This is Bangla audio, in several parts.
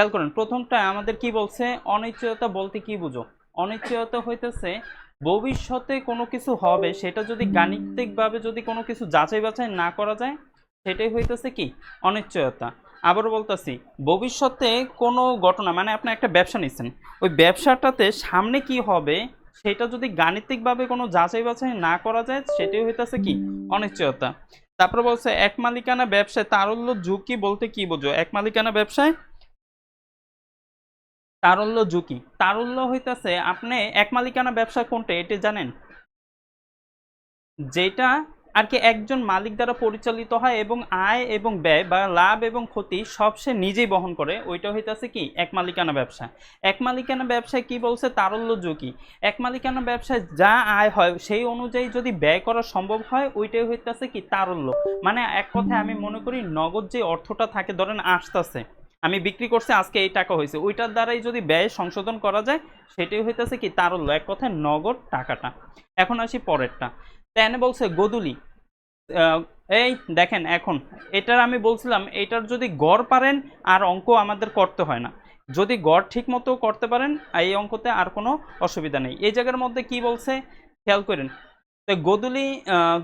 খেয়াল করেন, প্রথমটা আমাদের কি বলছে? অনিশ্চয়তা বলতে কি বুঝো? অনিশ্চয়তা হইতেছে, ভবিষ্যতে কোনো কিছু হবে, সেটা যদি গাণিতিকভাবে যদি কোনো কিছু যাচাই বাছাই না করা যায়, সেটাই হইতেছে কি? অনিশ্চয়তা। আবার বলতেছি, ভবিষ্যতে কোনো ঘটনা মানে আপনি একটা ব্যবসা নিচ্ছেন ওই ব্যবসাটাতে সামনে কি হবে, সেটা যদি গাণিতিকভাবে কোনো যাচাই বাছাই না করা যায়, সেটাই হইতেছে কি? অনিশ্চয়তা। তারপরে বলছে, এক মালিকানা ব্যবসায় তারল্য ঝুঁকি বলতে কি বোঝো? এক মালিকানা ব্যবসায় তারল্য ঝুঁকি। তারল্য হইতেছে, আপনি এক মালিকানা ব্যবসা কোনটা, এটি জানেন? যেটা আর কি একজন মালিক দ্বারা পরিচালিত হয় এবং আয় এবং ব্যয় বা লাভ এবং ক্ষতি সব সে নিজেই বহন করে, ওইটা হইতেছে কি? এক মালিকানা ব্যবসা। এক মালিকানা ব্যবসায় কি বলছে? তারল্য ঝুঁকি। এক মালিকানা ব্যবসায় যা আয় হয়, সেই অনুযায়ী যদি ব্যয় করা সম্ভব হয়, ওইটাই হইতাছে কি? তারল্য। মানে এক কথায় আমি মনে করি, নগদ যে অর্থটা থাকে, ধরেন, আসতেছে। আমি বিক্রি করছি, আজকে এই টাকা হয়েছে। ওইটার দ্বারাই যদি ব্যয় সংশোধন করা যায়, সেটাই হইতেছে কি তারল্য। এক কথায় নগদ টাকাটা। এখন আসি পরেরটা। তেনে বলছে, গোদুলি এই দেখেন এখন, এটার আমি বলছিলাম, এটার যদি গড় পারেন, আর অঙ্ক আমাদের করতে হয় না। যদি গড় ঠিক মতো করতে পারেন, এই অঙ্কতে আর কোনো অসুবিধা নেই। এই জায়গার মধ্যে কি বলছে? খেয়াল করেন। তো গোদুলি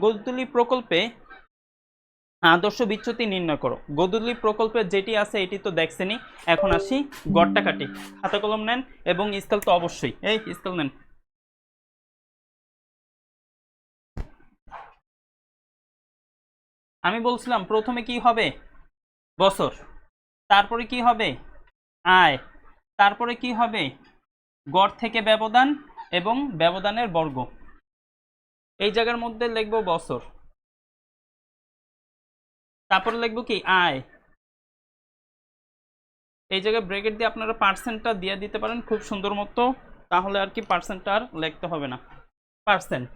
গোদুলি প্রকল্পে আদর্শ বিচ্যুতি নির্ণয় করো। গোদুলি প্রকল্পে যেটি আছে, এটি তো দেখছেনই। এখন আসি গড়টা কাটি হাতে কলম নেন এবং স্কেল তো অবশ্যই। এই স্কেল নেন। আমি বলছিলাম, প্রথমে কি হবে? বছর। তারপরে কি হবে? আয়। তারপরে কি হবে? গড় থেকে ব্যবধান এবং ব্যবধানের বর্গ। এই জায়গার মধ্যে লিখব বছর। তারপরে লিখব কি আয় এই জায়গায় ব্রেকেট দিয়ে আপনারা পার্সেন্টটা দিয়ে দিতে পারেন খুব সুন্দর মতো, তাহলে আর কি পার্সেন্টটা আর লিখতে হবে না। পার্সেন্ট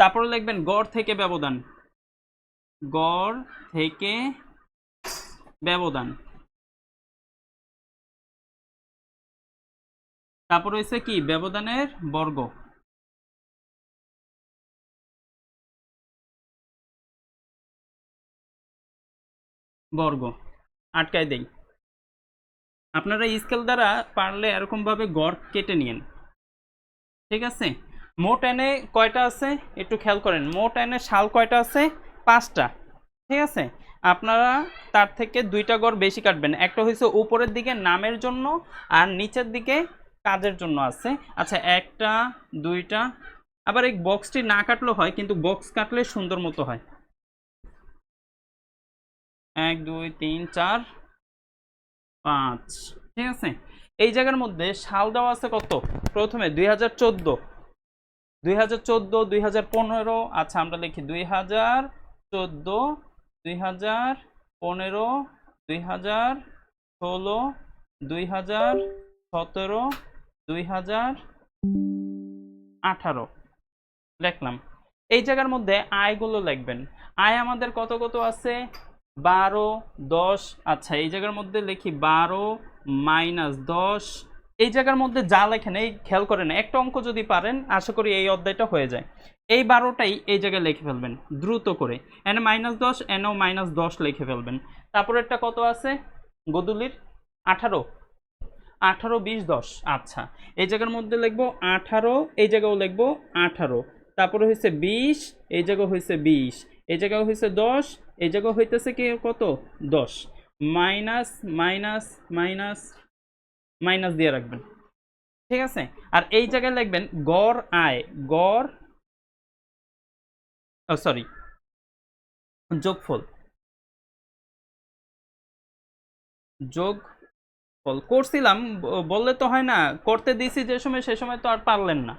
তারপরে লিখবেন, গড় থেকে ব্যবধান। গড় থেকে ব্যবধান। তারপর হয়েছে কি, ব্যবধানের বর্গ। বর্গ। আটকায় দেই। আপনারা স্কেল দ্বারা পারলে এরকমভাবে গড় কেটে নিন ঠিক আছে? মোট এনে কয়টা আছে? একটু খেয়াল করেন। মোট এনে শাল কয়টা আছে? পাঁচটা। ঠিক আছে? আপনারা তার থেকে দুইটা গড় বেশি কাটবেন। একটা হয়েছে উপরের দিকে নামের জন্য আর নিচের দিকে কাজের জন্য আছে। আচ্ছা একটা, দুইটা। আবার এই বক্সটি না কাটলেও হয়, কিন্তু বক্স কাটলে সুন্দর মতো হয়। এক, দুই, তিন, চার, পাঁচ। ঠিক আছে? এই জায়গার মধ্যে সাল দেওয়া আছে কত? প্রথমে দুই হাজার চোদ্দ। দুই হাজার চোদ্দ, দুই হাজার পনেরো। আচ্ছা আমরা লিখি দুই হাজার চোদ্দ, দুই হাজার পনেরো, দুই হাজার ষোলো, দুই হাজার সতেরো, দুই হাজার আঠারো। লিখলাম এই জায়গার মধ্যে আয়গুলো লিখবেন। আয় আমাদের কত কত আছে? বারো, দশ আচ্ছা এই জায়গার মধ্যে লিখি বারো মাইনাস দশ। এই জায়গার মধ্যে যা লেখেন, এই খেয়াল করেন, একটা অঙ্ক যদি পারেন, আশা করি এই অধ্যায়টা হয়ে যায়। এই বারোটাই এই জায়গায় লিখে ফেলবেন, দ্রুত করে। এনে মাইনাস দশ এনেও মাইনাস দশ লিখে ফেলবেন। তারপর একটা কত আছে? গদুলির আঠারো। আঠারো, বিশ, দশ আচ্ছা। এই জায়গার মধ্যে লিখব আঠারো, এই জায়গাও লিখব আঠারো। তারপরে হয়েছে বিশ, এই জায়গা হয়েছে বিশ। এই জায়গাও হয়েছে দশ, এই জায়গা হইতেছে কি কত? দশ। মাইনাস মাইনাস মাইনাস মাইনাস দিয়ে রাখবেন। ঠিক আছে? আর এই জায়গায় লিখবেন গড় আয়, গড় সরি, যোগফল। যোগ ফল করছিলাম বললে তো হয় না, করতে দিছি যে সময় সে সময় তো আর পারলেন না।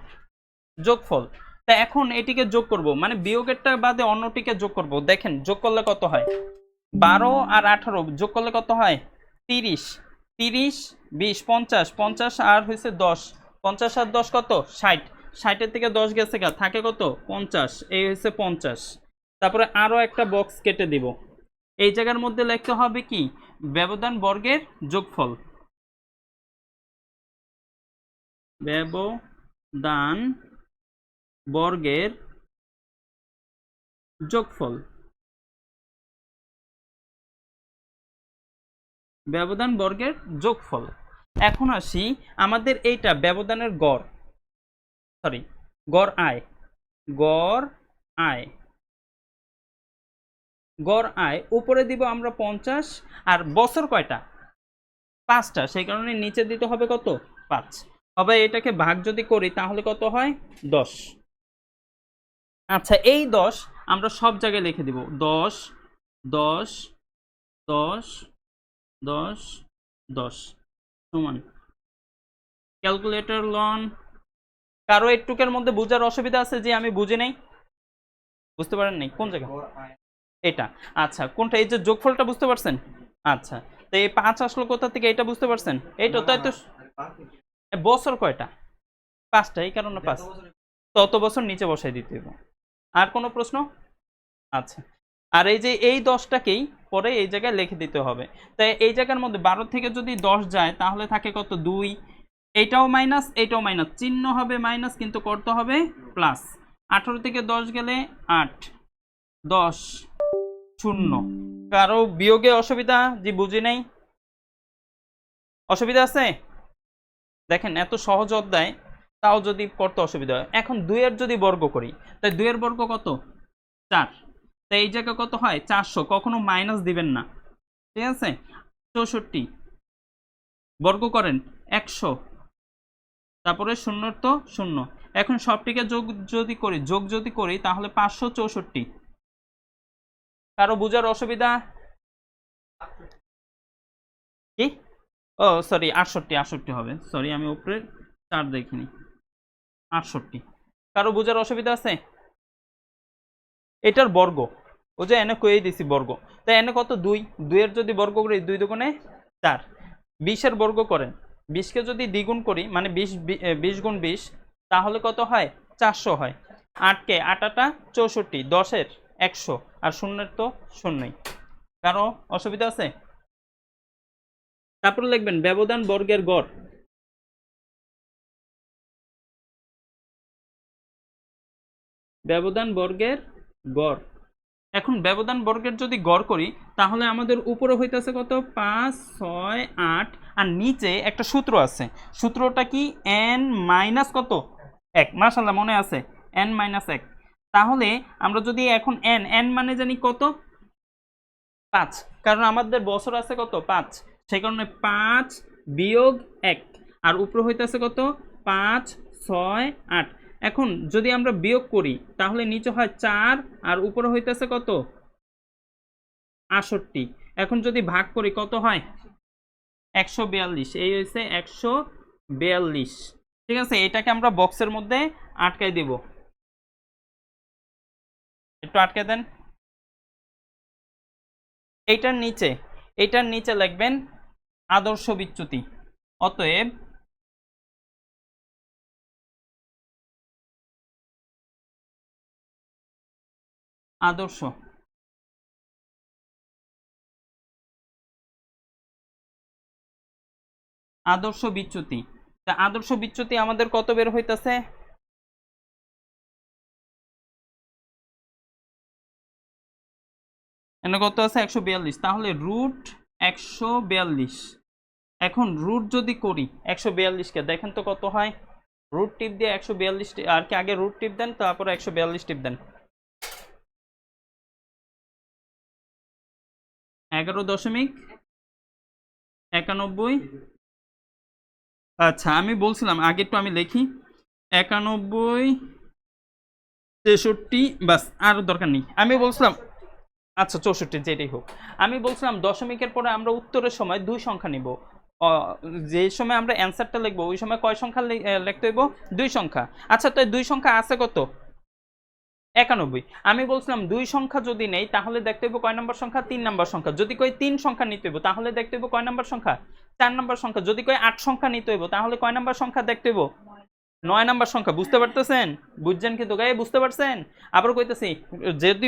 যোগফল। তা এখন এটিকে যোগ করব। মানে বিয়োগেরটা বাদে অন্যটিকে যোগ করব। দেখেন, যোগ করলে কত হয়? বারো আর আঠারো যোগ করলে কত হয়? তিরিশ। তিরিশ, বিশ, পঞ্চাশ। পঞ্চাশ আর হয়েছে দশ। পঞ্চাশ আর দশ কত? ষাট। ষাটের থেকে দশ গেছে গা। থাকে কত? পঞ্চাশ। এই হয়েছে পঞ্চাশ। তারপরে আরও একটা বক্স কেটে দিব। এই জায়গার মধ্যে লিখতে হবে কি? ব্যবধান বর্গের যোগফল। ব্যবধান বর্গের যোগফল। ব্যবধান বর্গের যোগফল। এখন আসি আমাদের এইটা ব্যবধানের গড়। সরি গড় আয়। গড় আয়। গড় আয়, উপরে দিব আমরা পঞ্চাশ, আর বছর কয়টা? পাঁচটা, সেই কারণে নিচে দিতে হবে কত? পাঁচ। তবে এটাকে ভাগ যদি করি তাহলে কত হয়? দশ। আচ্ছা এই দশ আমরা সব জায়গায় লিখে দিব। দশ দশ দশ দশ দশ। সমান। ক্যালকুলেটর লন। কারও একটুকের মধ্যে বোঝার অসুবিধা আছে যে আমি বুঝি নাই? বুঝতে পারেন নাই? কোন জায়গা? এটা। আচ্ছা কোনটা? এই যে যোগফলটা বুঝতে পারছেন? আচ্ছা তো এই পাঁচ আসলো কোথা থেকে? এটা বুঝতে পারছেন? এইটা তাই তো বছর কয়টা? পাঁচটা এই কারণে পাঁচ। তত বছর নিচে বসাই দিতে হবে আর কোনো প্রশ্ন? আচ্ছা। আর এই যে এই দশটাকেই পরে এই জায়গায় লিখে দিতে হবে। তাই এই জায়গার মধ্যে বারো থেকে যদি দশ যায়, তাহলে থাকে কত? দুই। এইটাও মাইনাস এইটাও মাইনাস। চিহ্ন হবে মাইনাস, কিন্তু করতে হবে প্লাস। আঠারো থেকে দশ গেলে আট। দশ। শূন্য। কারও বিয়োগে অসুবিধা? জি, বুঝি নাই। অসুবিধা আছে? দেখেন, এত সহজ অধ্যায়। তাও যদি করতে অসুবিধা হয়। এখন দুইয়ের যদি বর্গ করি, তাই দুইয়ের বর্গ কত? চার। তাই এই জায়গা কত হয়? চারশো। কখনো মাইনাস দিবেন না। ঠিক আছে? চৌষট্টি। বর্গ করেন একশো। তারপরে শূন্য তো শূন্য। এখন সবটিকে যোগ যদি করি, যোগ যদি করি, তাহলে পাঁচশো চৌষট্টি। কারও বোঝার অসুবিধা? কি? ও সরি আটষট্টি আটষট্টি হবে। সরি আমি উপরে চার দেখিনি। আটষট্টি। কারও বোঝার অসুবিধা আছে? এটার বর্গ। ও যে এনে কয়ে দিছি বর্গ। তাই এনে কত? দুই। দুইয়ের যদি বর্গ করি, দুই দুগুণে চার। বিশের বর্গ করেন। বিশকে যদি দ্বিগুণ করি মানে বিশ বিশ গুণ বিশ, তাহলে কত হয়? চারশো হয়। আটকে আটাটা চৌষট্টি, দশের একশো, আর শূন্যের তো শূন্যই। কারও অসুবিধা আছে? তারপর লিখবেন, ব্যবধান বর্গের গড়। ব্যবধান বর্গের গড়। এখন ব্যবধান বর্গের যদি গড় করি, তাহলে আমাদের উপরে হইতেছে কত? পাঁচ, ছয়, আট, আর নিচে একটা সূত্র আছে। সূত্রটা কি? এন মাইনাস কত? এক। মাসাল্লাহ মনে আছে? এন মাইনাস এক। তাহলে আমরা যদি এখন এন এন মানে জানি কত? পাঁচ। কারণ আমাদের বছর আছে কত? পাঁচ। সেই কারণে পাঁচ বিয়োগ এক। আর উপরে হইতেছে কত? পাঁচ, ছয়, আট। এখন যদি আমরা বিয়োগ করি, তাহলে নিচে হয় চার, আর উপরে হইতেছে কত? আটষট্টি। এখন যদি ভাগ করি, কত হয়? একশো বিয়াল্লিশ। এই হয়েছে একশো বিয়াল্লিশ। ঠিক আছে? এটাকে আমরা বক্সের মধ্যে আটকাই দিব। একটু আটকে দেন। এইটার নিচে এইটার নিচে লিখবেন আদর্শ বিচ্যুতি। অতএব আদর্শ। আদর্শ বিচ্যুতি। তা আদর্শ বিচ্যুতি আমাদের কত বের হইতাছে? এখানে কত আছে? একশো বিয়াল্লিশ। তাহলে রুট একশো বিয়াল্লিশ। এখন রুট যদি করি, একশো বিয়াল্লিশকে দেখেন তো কত হয়? রুট টিপ দিয়ে একশো বিয়াল্লিশ আর কি আগে রুট টিপ দেন, তারপরে একশো বিয়াল্লিশ টিপ দেন। এগারো দশমিক একানব্বই? আচ্ছা আমি বলছিলাম, আগে একটু আমি লিখি। একানব্বই, তেষট্টি, বাস, আর দরকার নেই। আমি বলছিলাম আচ্ছা চৌষট্টি, যেটাই হোক। আমি বলছিলাম, দশমিকের পরে আমরা উত্তরের সময় দুই সংখ্যা নিব। যে সময় আমরা অ্যান্সারটা লিখব, ওই সময় কয় সংখ্যা লিখতে হইব? দুই সংখ্যা। আচ্ছা তো দুই সংখ্যা আছে কত? একানব্বই। আমি বলছিলাম দুই সংখ্যা যদি নেই, তাহলে দেখতে হইব কয় নম্বর সংখ্যা? তিন নম্বর সংখ্যা। যদি কই তিন সংখ্যা নিতে হইব, তাহলে দেখতে হইব কয় নম্বর সংখ্যা? চার নম্বর সংখ্যা। যদি কই আট সংখ্যা নিতে হইব, তাহলে কয় নম্বর সংখ্যা দেখতে হইব? নয় নাম্বার সংখ্যা, বুঝতে পারতেছেন? বুঝছেন কিন্তু গায়ে? বুঝতে পারছেন? আবার কইতেছি, যদি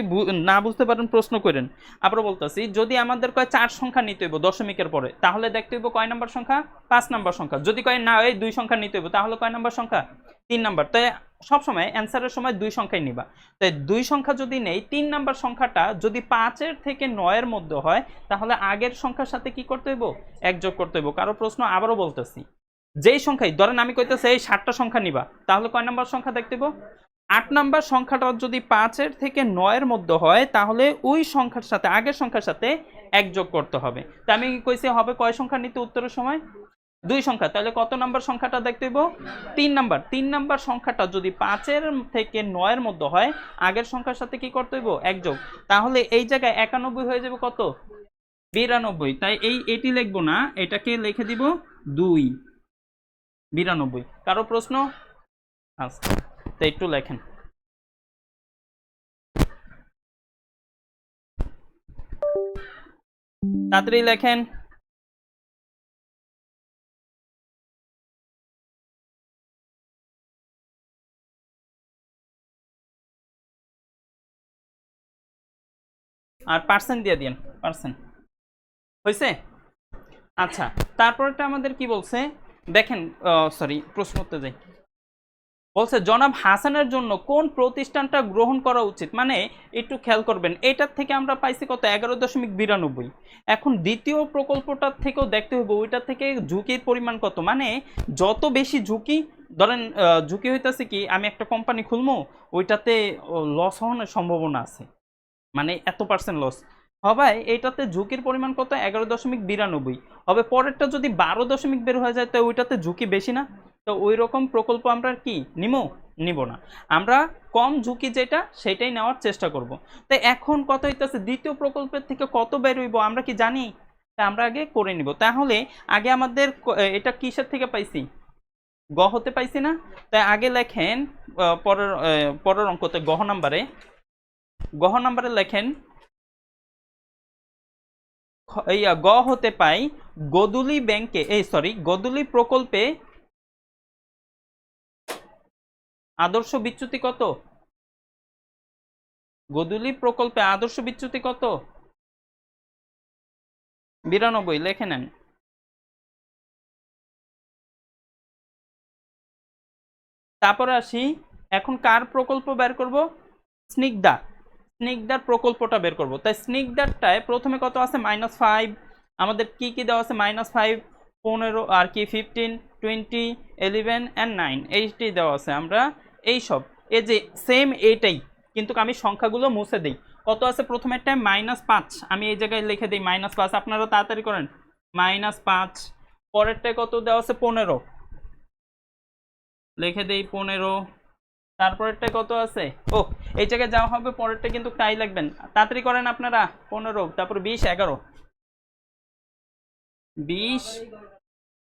না বুঝতে পারেন প্রশ্ন করেন। আবার বলতেছি, যদি আমাদের কয় চার সংখ্যা নিতে হইব দশমিকের পরে, তাহলে দেখতে হইব কয় নাম্বার সংখ্যা? পাঁচ নাম্বার সংখ্যা। যদি কয় না, এই দুই সংখ্যা নিতে হইব, তাহলে কয় নাম্বার সংখ্যা? তিন নাম্বার। তাই সবসময় অ্যান্সারের সময় দুই সংখ্যাই নিবা। তাই দুই সংখ্যা যদি নেই, তিন নাম্বার সংখ্যাটা যদি পাঁচের থেকে নয়ের মধ্যে হয়, তাহলে আগের সংখ্যার সাথে কি করতে হইব? এক যোগ করতে হইব। কারও প্রশ্ন আবারও বলতেছি। যেই সংখ্যাই, ধরেন আমি কইতেছি এই ষাটটা সংখ্যা নিবা, তাহলে কয় নাম্বার সংখ্যা দেখতে আট নাম্বার সংখ্যাটা যদি পাঁচের থেকে নয়ের মধ্যে হয়, তাহলে ওই সংখ্যার সাথে, আগের সংখ্যার সাথে এক যোগ করতে হবে। তা আমি কইছি হবে কয় সংখ্যা নিতে উত্তরের সময়? দুই সংখ্যা, তাহলে কত নাম্বার সংখ্যাটা দেখতে হইব তিন নাম্বার তিন নাম্বার সংখ্যাটা যদি পাঁচের থেকে নয়ের মধ্যে হয়, আগের সংখ্যার সাথে কি করতে হইব? যোগ। তাহলে এই জায়গায় একানব্বই হয়ে যাবে কত? বিরানব্বই। তাই এই, এটি লিখব না, এটাকে লিখে দিব দুই। বিরানব্বই। কারও প্রশ্ন? আচ্ছা একটু লেখেন। তাড়াতাড়ি লেখেন। আর পার্সেন্ট দিয়ে দিন পার্সেন্ট হয়েছে আচ্ছা তারপরটা আমাদের কি বলছে? দেখেন সরি প্রশ্ন উত্তর যাই বলছে, জনাব হাসানের জন্য কোন প্রতিষ্ঠানটা গ্রহণ করা উচিত? মানে একটু খেয়াল করবেন, এটার থেকে আমরা পাইছি কত? এগারো দশমিক বিরানব্বই। এখন দ্বিতীয় প্রকল্পটার থেকেও দেখতে হবে ওইটার থেকে ঝুঁকির পরিমাণ কত? মানে যত বেশি ঝুঁকি, ধরেন ঝুঁকি হইতেছে কি, আমি একটা কোম্পানি খুলবো ওইটাতে লস হওয়ার সম্ভাবনা আছে। মানে এত পার্সেন্ট লস হবে এইটাতে ঝুঁকির পরিমাণ কত? এগারো দশমিক বিরানব্বই। হবে পরেরটা যদি বারো দশমিক বের হয়ে যায়, তো ওইটাতে ঝুঁকি বেশি না? তো ওই রকম প্রকল্প আমরা কি নিব নিব না। আমরা কম ঝুঁকি যেটা, সেটাই নেওয়ার চেষ্টা করব। তো এখন কত হইতেছে, দ্বিতীয় প্রকল্পের থেকে কত বের হইব, আমরা কি জানি? তা আমরা আগে করে নিব। তাহলে আগে আমাদের এটা কিসের থেকে পাইছি? গ হতে পাইছি না? তাই আগে লেখেন পরের পরের অঙ্কতে গহ নাম্বারে। গহ নাম্বারে লেখেন গ হতে পাই গদুলি ব্যাংকে, এই সরি গদুলি প্রকল্পে আদর্শ বিচ্যুতি কত? গদুলি প্রকল্পে আদর্শ বিচ্যুতি কত? বিরানব্বই, লেখে নেন। তারপরে আসি, এখন কার প্রকল্প বের করব? স্নিগ্ধা। স্নিগ্ধার প্রকল্পটা বের করব। তাই স্নিগ্ধারটায় প্রথমে কত আছে? মাইনাস ফাইভ আমাদের কি কি দেওয়া আছে? মাইনাস ফাইভ পনেরো, আর কি fifteen twenty eleven and nine eighty দেওয়া আছে আমরা। এই সব। এই যে সেম এইটাই, কিন্তু আমি সংখ্যাগুলো মুছে দিই। কত আছে প্রথমেরটায় মাইনাস পাঁচ। আমি এই জায়গায় লিখে দিই মাইনাস পাঁচ। আপনারা তাড়াতাড়ি করেন। মাইনাস পাঁচ। পরেরটায় কত দেওয়া আছে? পনেরো। লিখে দিই পনেরো। তারপরেরটা কত আছে? ও এই জায়গায় যাওয়া হবে, পরেরটা কিন্তু তাই লাগবেন। তাড়াতাড়ি করেন আপনারা, পনেরো, তারপর বিশ, এগারো। বিশ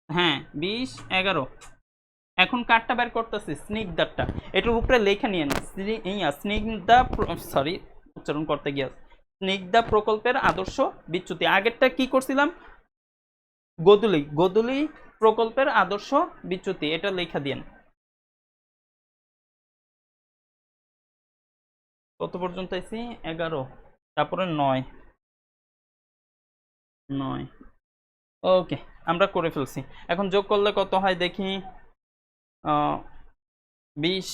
হ্যাঁ বিশ, এগারো। এখন কার্ডটা বের করতেছি স্নিগ্ধারটা এটার উপরে লেখা নিয়ে না স্নিগ্ধা সরি, উচ্চারণ করতে গিয়ে। স্নিগ্ধা প্রকল্পের আদর্শ বিচ্যুতি। আগেরটা কি করছিলাম? গোদুলি গোদুলি প্রকল্পের আদর্শ বিচ্যুতি, এটা লেখা দিয়েন। কত পর্যন্ত আইছি, এগারো, তারপরে নয়। নয়। ওকে, আমরা করে ফেলছি। এখন যোগ করলে কত হয় দেখি? বিশ,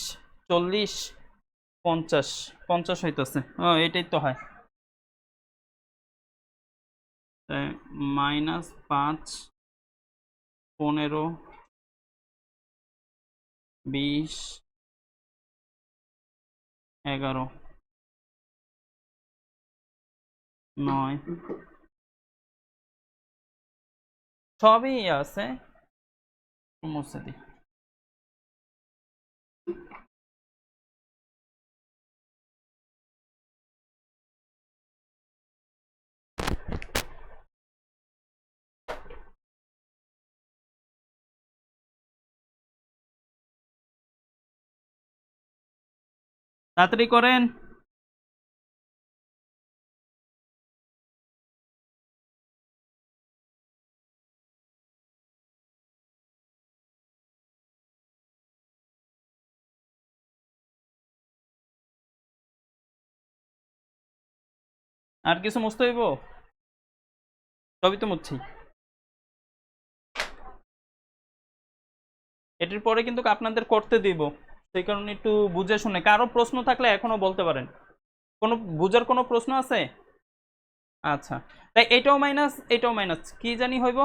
চল্লিশ, পঞ্চাশ। পঞ্চাশ হইতেছে। ও, এটাই তো হয়। মাইনাস পাঁচ, পনেরো, বিশ, এগারো। নয় সবই আছে। মুছে দিই তাড়াতাড়ি করেন। আর কিছু মুছতে হইব? সবই তো মুছছি। এটির পরে কিন্তু আপনাদের করতে দিব। সেই কারণে একটু বুঝে শুনে। কারও প্রশ্ন থাকলে এখনও বলতে পারেন। কোনো, বুঝার কোনো প্রশ্ন আছে? আচ্ছা। তাই এটাও মাইনাস এটাও মাইনাস কি জানি হইব?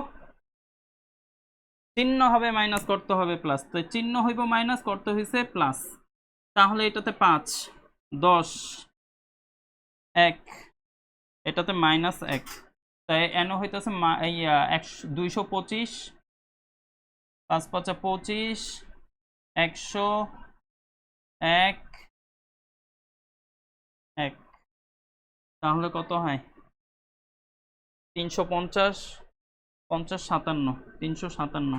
চিহ্ন হবে মাইনাস করতে হবে প্লাস তো চিহ্ন হইব মাইনাস করতে হয়েছে প্লাস তাহলে এটাতে পাঁচ, দশ, এক এটাতে মাইনাস এক। তাই এন হইতেছে একশো দুইশো পঁচিশ, পাঁচ পাঁচা পঁচিশ, একশো এক এক। তাহলে কত হয়? তিনশো পঞ্চাশ পঞ্চাশ সাতান্ন, তিনশো সাতান্ন।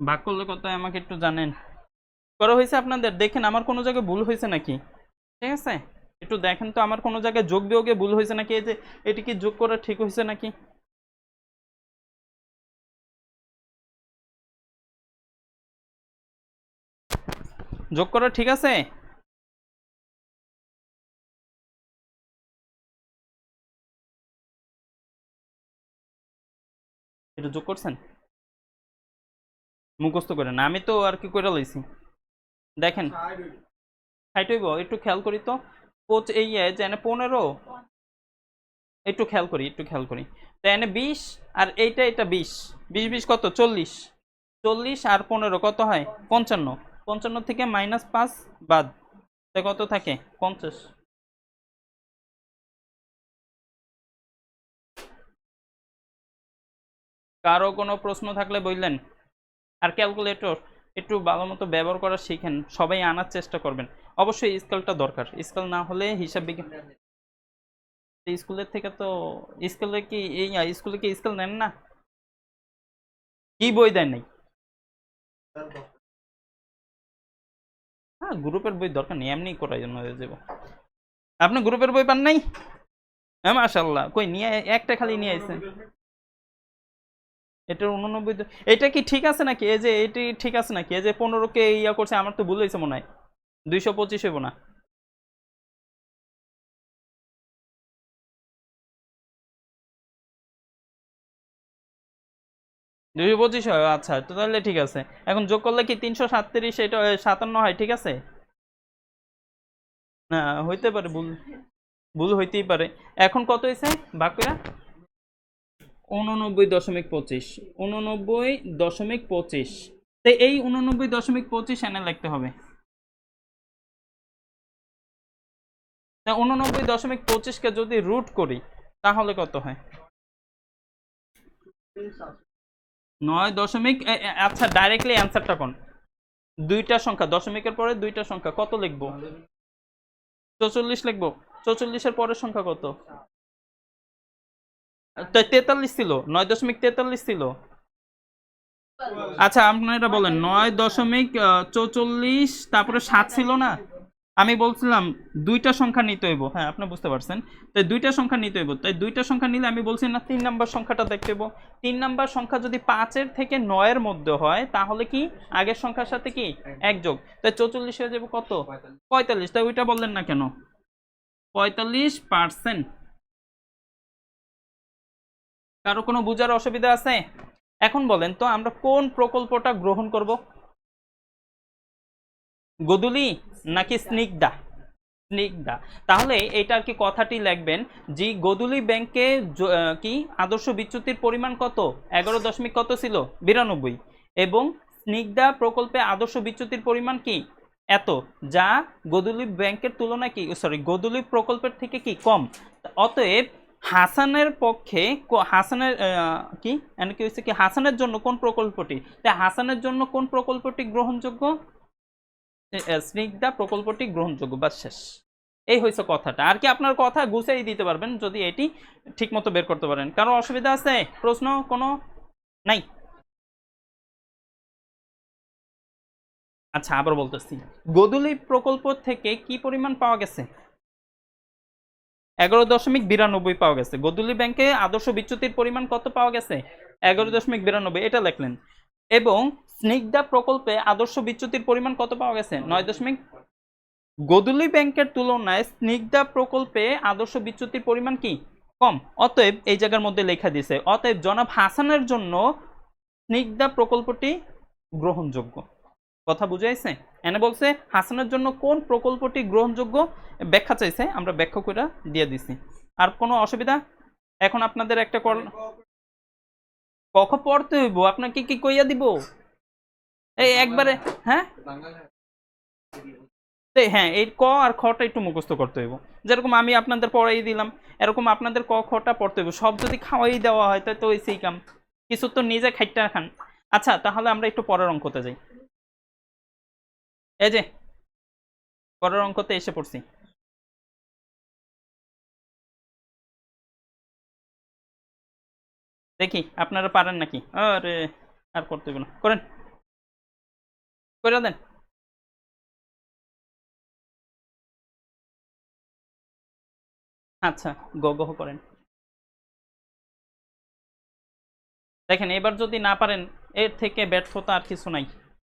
ভাগ করলে কত আমাকে একটু জানেন। করা হয়েছে আপনাদের, দেখেন আমার কোনো জায়গায় ভুল হয়েছে নাকি? ঠিক আছে? একটু দেখেন তো আমার কোনো জায়গায় যোগ বিয়োগে ভুল হয়েছে নাকি? এই যে, এটি কি যোগ করা ঠিক হয়েছে নাকি? যোগ করা ঠিক আছে? এটা যোগ করছেন? মুখস্থ করে না, আমি তো আর কি করে লইছি। দেখেন, হাইট হইব, একটু খেয়াল করি তো। কোচ এই যে এনে পনেরো, একটু খেয়াল করি, একটু খেয়াল করি। তো এনে বিশ, আর এইটা এটা বিশ। বিশ বিশ কত? চল্লিশ। চল্লিশ আর পনেরো কত হয়? পঞ্চান্ন। পঞ্চান্ন থেকে মাইনাস পাঁচ বাদ। তা কত থাকে? পঞ্চাশ। কারও কোনো প্রশ্ন থাকলে বললেন। আর ক্যালকুলেটর একটু ভালো মতো ব্যবহার করা শিখেন, সবাই আনার চেষ্টা করবেন। অবশ্যই স্কেলটা দরকার। স্কেল না হলে হিসাব বিজ্ঞান স্কুলের থেকে তো, স্কুলে কি এই, স্কুলে কি স্কেল নেন না? কি বই দেন নাই? হ্যাঁ গ্রুপের বই দরকার নেই, এমনি করার জন্য দেবো আপনি গ্রুপের বই পান নাই? হ্যাঁ মাশাল্লাহ কই, নিয়ে, একটা খালি নিয়ে আসছেন এটার উননব্বই এটা কি ঠিক আছে নাকি? এই যে এটি ঠিক আছে নাকি? এই যে পনেরোকে ইয়া করছে, আমার তো ভুল হয়েছে মনে হয়। দুইশো পঁচিশ হইব না। দুইশো পঁচিশ হয় আচ্ছা তো তাহলে ঠিক আছে। এখন যোগ করলে কি তিনশো সাতত্রিশ, এটা সাতান্ন হয়, ঠিক আছে? না, হইতে পারে, ভুল ভুল হইতেই পারে। এখন কত হয়েছে বাকিরা উননব্বই দশমিক পঁচিশ। উননব্বই দশমিক পঁচিশ। তো এই উননব্বই দশমিক পঁচিশ এনে লিখতে হবে। তা উননব্বই দশমিক পঁচিশকে যদি রুট করি, তাহলে কত হয়? নয় দশমিক আচ্ছা ডাইরেক্টলি অ্যান্সারটা কোন? দুইটা সংখ্যা, দশমিকের পরে দুইটা সংখ্যা, কত লিখব? চৌচল্লিশ লিখব। চৌচল্লিশের পরের সংখ্যা কত? তেতাল্লিশ ছিল, নয় দশমিক তেতাল্লিশ ছিল। আচ্ছা আপনারা বলেন, নয় দশমিক চৌচল্লিশ, তারপরে সাত ছিল না? আমি বলছিলাম দুইটা সংখ্যা নিতে হইব। হ্যাঁ আপনি বুঝতে পারছেন। তাই দুইটা সংখ্যা নিতে হইব। তাই দুইটা সংখ্যা নিলে আমি বলছি না তিন নাম্বার সংখ্যাটা দেখতে হইব। তিন নাম্বার সংখ্যা যদি পাঁচের থেকে নয়ের মধ্যে হয়, তাহলে কি আগের সংখ্যার সাথে কি এক যোগ? তাই চৌচল্লিশ হয়ে যাবে কত? পঁয়তাল্লিশ। তাই ওইটা বললেন না কেন? পঁয়তাল্লিশ পার্সেন্ট। কারও কোনো বুঝার অসুবিধা আছে? এখন বলেন, তো আমরা কোন প্রকল্পটা গ্রহণ করব? গদুলি নাকি স্নিগ্ধা? স্নিগ্ধা। তাহলে এটা আর কি কথাটি লিখবেন যে গদুলি ব্যাংকে কি আদর্শ বিচ্যুতির পরিমাণ কত? এগারো দশমিক কত ছিল? বিরানব্বই। এবং স্নিগ্ধা প্রকল্পে আদর্শ বিচ্যুতির পরিমাণ কি? এত। যা গদুলি ব্যাংকের তুলনায় কি সরি গদুলি প্রকল্পের থেকে কি কম? অতএব হাসানের পক্ষে হাসানের কি? এমন কি হয়েছে কি? হাসানের জন্য কোন প্রকল্পটি? তাই হাসানের জন্য কোন প্রকল্পটি গ্রহণযোগ্য? স্নিগ্ধা প্রকল্পটি গ্রহণযোগ্য বা শেষ। এই হয়েছে কথাটা। আর কি আপনার কথা গুছাই দিতে পারবেন যদি এটি ঠিকমতো বের করতে পারেন। কারও অসুবিধা আছে? প্রশ্ন কোনো নাই? আচ্ছা আবার বলতেছি। গদুলি প্রকল্প থেকে কি পরিমাণ পাওয়া গেছে? এগারো দশমিক বিরানব্বই পাওয়া গেছে। গোদুলি ব্যাংকে আদর্শ বিচ্যুতির পরিমাণ কত পাওয়া গেছে? এগারো দশমিক বিরানব্বই, এটা লেখলেন। এবং স্নিগ্ধা প্রকল্পে আদর্শ বিচ্যুতির পরিমাণ কত পাওয়া গেছে? নয় দশমিক, গোদুলি ব্যাংকের তুলনায় স্নিগ্ধা প্রকল্পে আদর্শ বিচ্যুতির পরিমাণ কি? কম। অতএব এই জায়গার মধ্যে লেখা দিয়েছে, অতএব জনাব হাসানের জন্য স্নিগ্ধা প্রকল্পটি গ্রহণযোগ্য। কথা বুঝাইছে? এনে বলছে, হাসানের জন্য কোন প্রকল্পটি গ্রহণযোগ্য? ব্যাখ্যা চাইছে, আমরা ব্যাখ্যা করে দিয়ে দিছি। আর কোনো অসুবিধা? এখন আপনাদের একটা কল কখ পড়তে হইব, আপনাকে কি কইয়া দিব? এই একবারে হ্যাঁ? হ্যাঁ এই ক আর খটা একটু মুখস্থ করতে হইব। যেরকম আমি আপনাদের পড়াই দিলাম, এরকম আপনাদের ক, খটা পড়তে হইব। সব যদি খাওয়াই দেওয়া হয় তাই তো ওই সেই কাম। কিছু তো নিজে খাইটা খান। আচ্ছা তাহলে আমরা একটু পরের অঙ্কতে যাই। এই যে, পরের অঙ্কতে এসে পড়ছি। দেখি, আপনারা পারেন নাকি? আরে, আর করতে না। করেন। করে দেন। আচ্ছা গগহ করেন। দেখেন, এবার যদি না পারেন, এর থেকে ব্যর্থতা আর কিছু নাই।